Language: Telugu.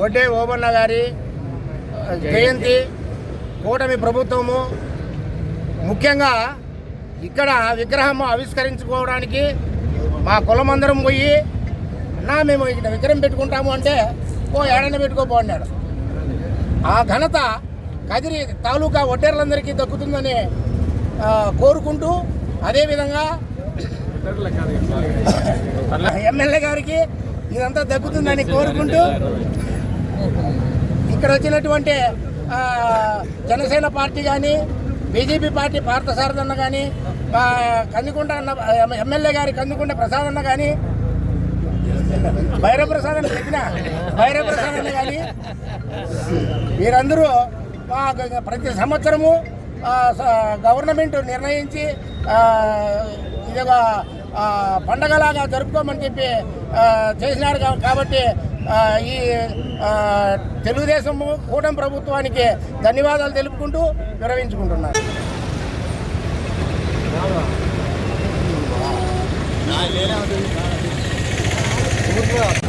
వడ్డే ఓబన్న గారి జయంతి కూటమి ప్రభుత్వము. ముఖ్యంగా ఇక్కడ విగ్రహం ఆవిష్కరించుకోవడానికి మా కులమందరం పోయి అన్నా మేము ఇక్కడ విగ్రహం పెట్టుకుంటాము అంటే ఓ ఏడన్న పెట్టుకోపో అన్నాడు. ఆ ఘనత కదిరి తాలూకా ఒడ్డేర్లందరికీ దక్కుతుందని కోరుకుంటూ అదేవిధంగా ఎమ్మెల్యే గారికి ఇదంతా దక్కుతుందని కోరుకుంటూ ఇక్కడ వచ్చినటువంటి జనసేన పార్టీ కానీ బీజేపీ పార్టీ పార్థసారథి అన్న కానీ మా కందికొండ అన్న ఎమ్మెల్యే గారి కందికొండ ప్రసాద్ అన్న కానీ భైరవ ప్రసాద్ అని చెప్పిన భైరవ ప్రసాద్ అన్న కానీ వీరందరూ ప్రతి సంవత్సరము స- గవర్నమెంట్ నిర్ణయించి ఇది ఒక పండగలాగా జరుపుకోమని చెప్పి ఆ, చేసినారు కాబట్టి ఈ తెలుగుదేశం కూటమి ప్రభుత్వానికి ధన్యవాదాలు తెలుపుకుంటూ విరమించుకుంటున్నారు ఊరుకో.